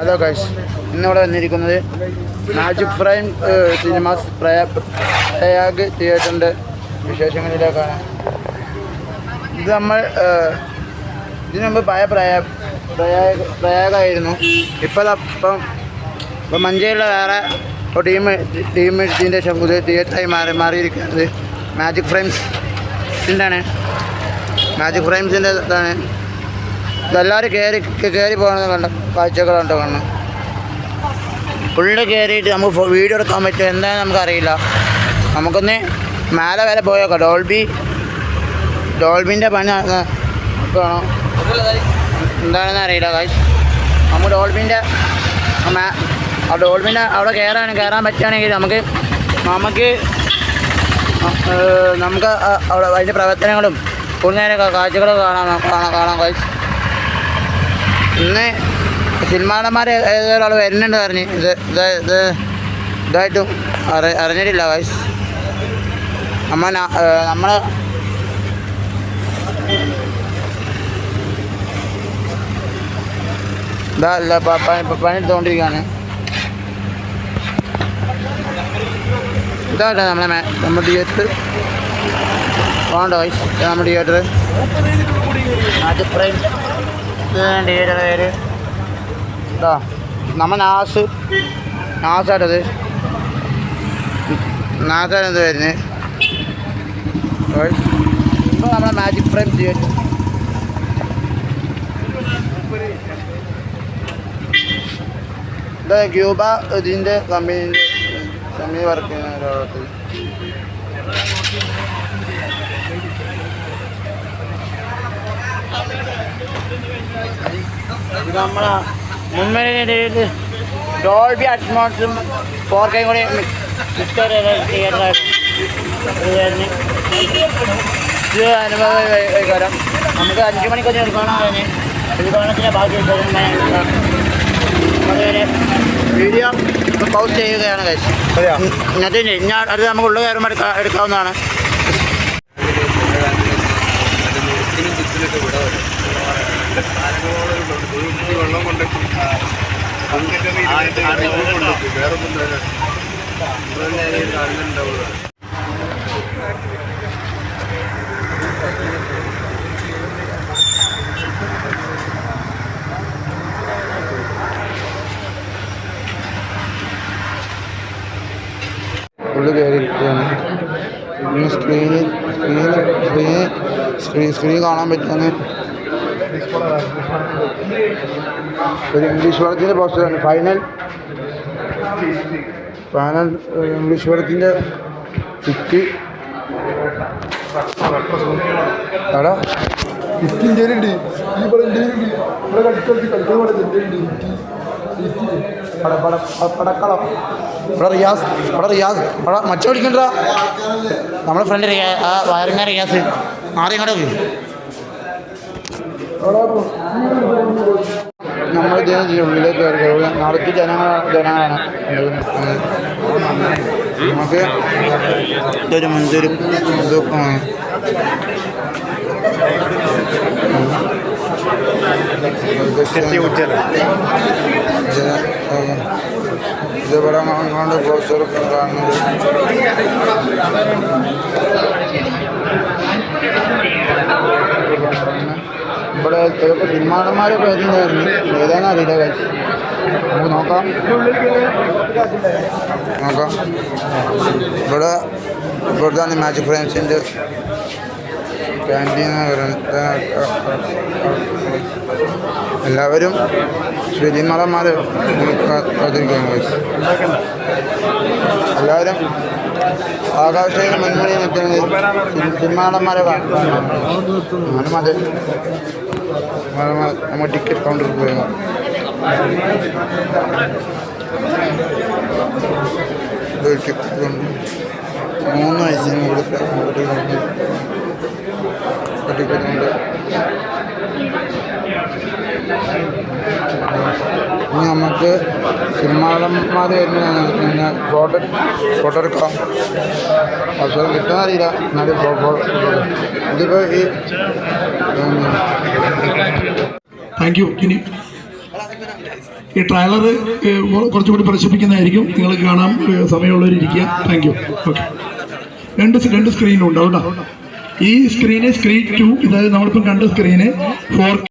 Hello guys ഇന്നിവിടെ വന്നിരിക്കുന്നത് Magic Frame Cinemas പ്രയാ പ്രയാഗ് തിയേറ്ററിന്റെ വിശേഷങ്ങളിലേക്കാണ്. ഇത് നമ്മൾ ഇതിനു മുമ്പ് പഴയ പ്രയാ പ്രയാഗ് പ്രയാഗായിരുന്നു. ഇപ്പോൾ അപ്പം ഇപ്പം മഞ്ചേരിയിലെ വേറെ ടീം ടീം ഇതിന്റെ പുതിയ തിയേറ്ററായി മാറി മാറിയിരിക്കുന്നത് മാജിക് ഫ്രെയിംസ് ഇതാണ് മാജിക് ഫ്രെയിംസിന്റെ ഇതാണ്. ഇതെല്ലാവരും കയറി കയറി പോകുന്നത് കണ്ട? കാഴ്ചകളുണ്ട് കാണണം? ഫുള്ള് കയറിയിട്ട് നമുക്ക് വീഡിയോ എടുക്കാൻ പറ്റുമോ? എന്താണെന്ന് നമുക്കറിയില്ല. നമുക്കൊന്ന് മേലെ വരെ പോയേക്കാം ഡോൾബി ഡോൾബിന്റെ പണി കാണോ. എന്താണെന്ന് അറിയില്ല കാശ് നമുക്ക് ഡോൾബിന്റെ ആ ഡോൾബിന്റെ അവിടെ കയറാൻ കയറാൻ പറ്റുകയാണെങ്കിൽ നമുക്ക് നമുക്ക് നമുക്ക് അവിടെ അതിന്റെ പ്രവർത്തനങ്ങളും കൂടുതൽ കാഴ്ചകളും കാണാൻ കാണാൻ കാണാം കാശ് ഇന്ന് സിനിമാടന്മാർ ഏതൊരാൾ വരുന്നുണ്ട് പറഞ്ഞ്. ഇത് ഇത് ഇത് ഇതായിട്ടും അറി അറിഞ്ഞിട്ടില്ല വയസ് നമ്മൾ നമ്മൾ ഇതാ ഇല്ല പ- പ- പ- പണിയെടുത്തുകൊണ്ടിരിക്കുകയാണ് ഇതാട്ടെ നമ്മളെ മേ- നമ്മുടെ തിയേറ്റർ വേണ്ട വയസ് നമ്മുടെ തിയേറ്റർ മാറ്റി ഫ്രെയിം തിയേറ്റർ പേര്. നമ്മ നാസ്. നാസാട്ടത് നാസാണെന്ത് വരുന്നത് ഇപ്പോൾ നമ്മളെ മാജിക് ഫ്രെയിം തിയേറ്റർ ഇത് ക്യൂബ ഇതിന്റെ കമ്പനീന്റെ കമ്പനി വർക്ക് ചെയ്യുന്ന ഒരാളത്തിൽ ഇത് നമ്മളെ മുൻനിരയിൽ ഡോൾബി അറ്റ്മോസും ഫോർ കൈയും കൂടി ഇത് അനുഭവം നമുക്ക് അഞ്ച് മണിക്കൊന്നും എടുക്കണം അതിന്. ഉദ്ഘാടനത്തിന്റെ ബാക്കി അതുവരെ വീഡിയോ പൗസ് ചെയ്യുകയാണ് കഴിച്ച് ഇന്നത്തെ ഇനി അത് നമുക്ക് ഉള്ള കയറുമ്പോൾ എടുക്കാ എടുക്കാവുന്നതാണ്. വെള്ളം കൊണ്ട് സ്ക്രീനിൽ സ്ക്രീനിൽ സ്ക്രീനിൽ സ്ക്രീൻ സ്ക്രീൻ കാണാൻ പറ്റുന്ന ഒരു ഇംഗ്ലീഷ് പടത്തിന്റെ പോസ്റ്ററാണ് ഫൈനൽ ഫൈനൽ ഇംഗ്ലീഷ് പടത്തിന്റെ ടിക്ക് എടാ. ഇറ്റ് ഇന്ത്യയിലുണ്ട്. ഈ ഇവിടെ ഇന്ത്യയിലുണ്ട്. ഇവിടെ കളിക്കളി കളിക്കാൻ ഇവിടെ ഇന്ത്യയിലുണ്ട്. പട പട പ- ഇവിടെ റിയാസ്. ഇവിടെ റിയാസ്. ഇവിടെ മച്ച പിടിക്കണ്ട നമ്മുടെ ഫ്രണ്ട് ആ വയറിങ്ങ റിയാസ്. ആരെയും പോയി നമ്മൾ ഇതിന് ഉള്ളിലേക്ക് കയറി നാളത്തെ ജനങ്ങൾ ജനങ്ങളാണ്. നമുക്ക് ഇതൊരു മുൻതൊരു ഇത് ആ. ഇത് ആ, ഇത് ഇവിടെ കൊണ്ട് പോസ്റ്ററൊക്കെ കാണുന്നത്. ഇവിടെ ചിലപ്പോൾ സിനിമാടന്മാരൊക്കെ വരുന്നതായിരുന്നു ഏതാണെന്ന് അറിയില്ല കഴിച്ച് നമുക്ക് നോക്കാം. നോക്കാം. ഇവിടെ ഇവിടുത്തെ മാജിക് ഫ്രെയിംസിന്റെ ക്യാന്റീൻ എല്ലാവരും സിനിമാടന്മാർ കാത്തിരിക്കുകയാണ് കഴിച്ച് എല്ലാവരും ആകാശയുടെ മുൻപണി നിൽക്കുന്നത് സിനിമാടന്മാരെ കാണും അത്. നമ്മൾ ടിക്കറ്റ് കൗണ്ടറിൽ ഉണ്ട് മൂന്ന് വയസ്സിന് ടിക്കറ്റ് ഉണ്ട് ഇനി നമുക്ക് സിനിമാടന്മാർ വരുന്ന ഫോട്ടോ ഫോട്ടോ എടുക്കാം അവസരം അറിയില്ല. എന്നാലും ഇതിപ്പോൾ ഈ താങ്ക് യു ഇനി ഈ ട്രയലർ കുറച്ചുകൂടി പ്രദർശിപ്പിക്കുന്നതായിരിക്കും. നിങ്ങൾ കാണാൻ ഇരിക്കുക താങ്ക് യു ഓക്കെ രണ്ട് രണ്ട് സ്ക്രീനും ഉണ്ടാവും കേട്ടോ ഈ സ്ക്രീന് സ്ക്രീൻ ടു ഇതായത് നമ്മളിപ്പം കണ്ട സ്ക്രീന് ഫോർ